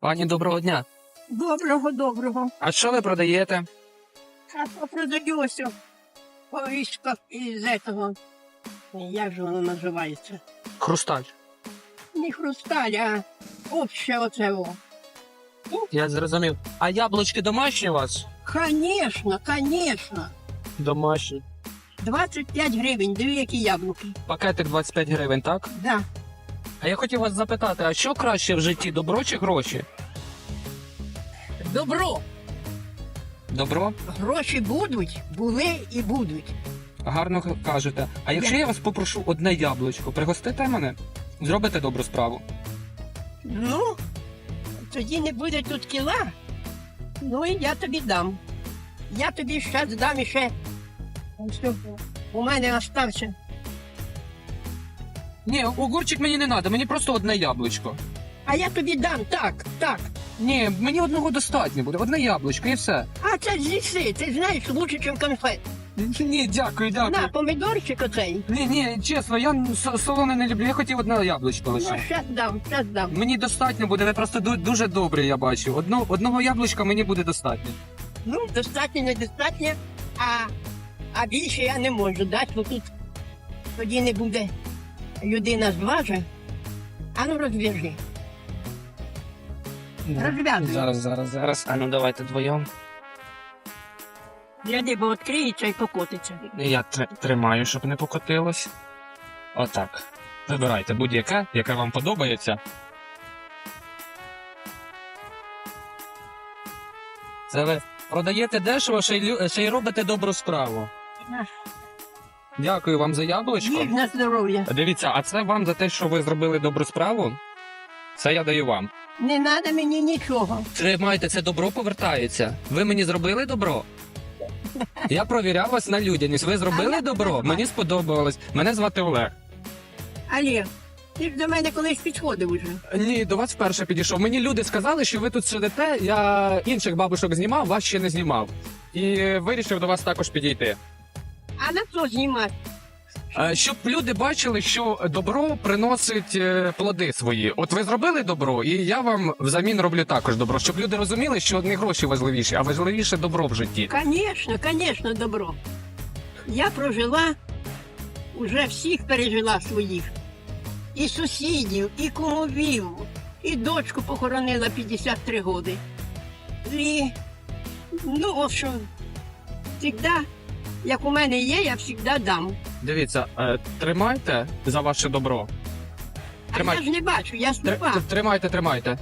Пані, доброго дня. Доброго, доброго. А що ви продаєте? А продаю ось повістка із этого. Як же воно називається? Хрусталь. Не хрусталь, а обще оце. Я зрозумів. А яблучки домашні у вас? Конечно, конечно. Домашні. 25 гривень, диви, які яблуки. Пакетик 25 гривень, так? Да. А я хотів вас запитати, а що краще в житті, добро чи гроші? Добро. Добро? Гроші будуть, були і будуть. Гарно кажете. А якщо я вас попрошу одне яблучко, пригостите мене? Зробите добру справу. Ну, тоді не буде тут кіла. Ну і я тобі дам. Я тобі ще дам іще. Ось тут У мене остався. Ні, огурчик мені не треба, мені просто одне яблучко. А я тобі дам, так, так. Ні, мені одного достатньо буде, одне яблучко і все. А це з'їси, ти знаєш лучше, ніж конфет. Ні, дякую, дякую. На, помідорчик оцей. Ні, ні, чесно, я с- солоне не люблю, я хотів одне яблучко Ну, лише. щас дам, щас дам. Мені достатньо буде, ви просто ду- дуже добрий, я бачу. Одно, одного яблучка мені буде достатньо. Ну, достатньо, недостатньо, а, а більше я не можу дати, бо тут тоді не буде людина зваже. А ну розв'яжи. Розв'язуй. Зараз, зараз, зараз. А ну давайте двоєм. Гляди, бо відкриється і покотиться. Я тр- тримаю, щоб не покотилось. Отак. Вибирайте будь-яке, яке вам подобається. Це ви продаєте дешево, ще й, лю- ще й робите добру справу. Дякую вам за яблучко. Їж на здоров'я. Дивіться, а це вам за те, що ви зробили добру справу? Це я даю вам. Не треба мені нічого. Тримайте, це добро повертається. Ви мені зробили добро? Я провіряв вас на людяність. Ви зробили добро? Мені сподобалось. Мене звати Олег. Олег, ти ж до мене колись підходив уже. Ні, до вас вперше підійшов. Мені люди сказали, що ви тут сидите. Я інших бабушок знімав, вас ще не знімав. І вирішив до вас також підійти. А на що знімати? Е, Щоб люди бачили, що добро приносить е, плоди свої. От ви зробили добро, і я вам взамін роблю також добро, щоб люди розуміли, що не гроші важливіші, а важливіше добро в житті. Конечно, конечно, добро. Я прожила, уже всіх пережила своїх. І сусідів, і кумовів, і дочку похоронила 53 роки. І ну, в общем, завжди, як у мене є, я завжди дам. Дивіться, е, тримайте за ваше добро. А я ж не бачу, я Тр- сліпа. т- Тримайте, тримайте.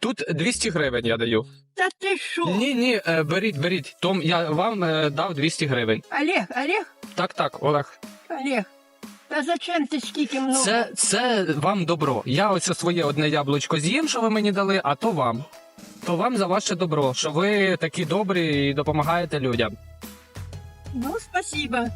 Тут 200 гривень я даю. Та ти що? Ні, ні, е, беріть, беріть. Том, я вам е, дав 200 гривень. Олег, Олег, Так, так, Олег. Олег. Та зачем ти скільки много? Це, це вам добро. Я ось своє одне яблучко з'їм, що ви мені дали, а то вам. То вам за ваше добро, що ви такі добрі і допомагаєте людям. Ну, спасибо. На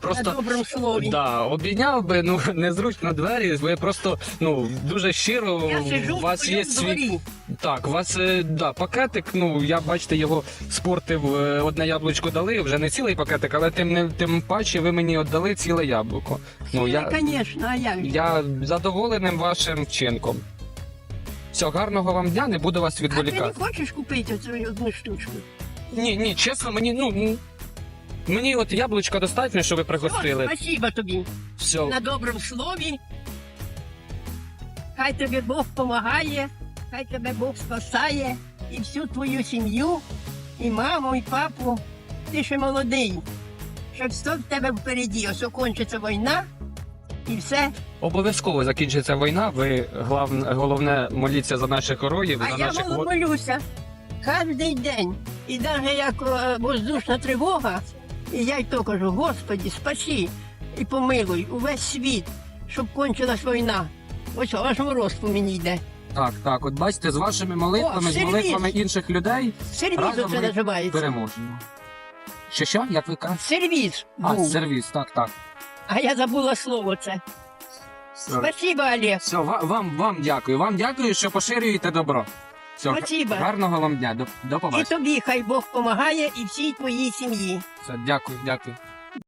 Просто доброму слові. да, обійняв би, ну незручно двері. Ви просто ну дуже щиро. Я сижу у в вас є своєму свій. Так, у вас е, да, пакетик, ну я бачите, його спортив, е, одне яблучко дали, вже не цілий пакетик, але тим не тим паче ви мені віддали ціле яблуко. Ну я, Звісно, а як? же? я задоволеним вашим вчинком. Все, гарного вам дня, не буду вас А ти не відволікати. хочеш купити цю одну штучку? Ні, ні, чесно, мені ну. Мені от яблучка достатньо, що ви пригостили. спасибо тобі. Все. На доброму слові. Хай тобі Бог допомагає, хай тебе Бог спасає і всю твою сім'ю, і маму, і папу. Ти ще молодий. Щоб все в тебе впереді, ось окончиться війна і все. Обов'язково закінчиться війна. Ви главне, головне моліться за наших героїв, А за я наших молюся кожен день. І навіть як е, воздушна тривога, і я й то кажу, Господі, спаси і помилуй увесь світ, щоб кончилась війна. Ось аж мороз по мені йде. Так, так, от бачите, з вашими молитвами, О, з молитвами інших людей Сервіз Разом оце ми називається. переможемо. Що що? Як ви кажете? Сервіз А, був. сервіс, так, так. А я забула слово це. Все, Спасибо, Олег. Все, ва- вам, вам дякую. Вам дякую, що поширюєте добро. Все, Спасибо. гарного вам дня. До, до І побачення. тобі хай Бог допомагає і всій твоїй сім'ї. Все, дякую, дякую.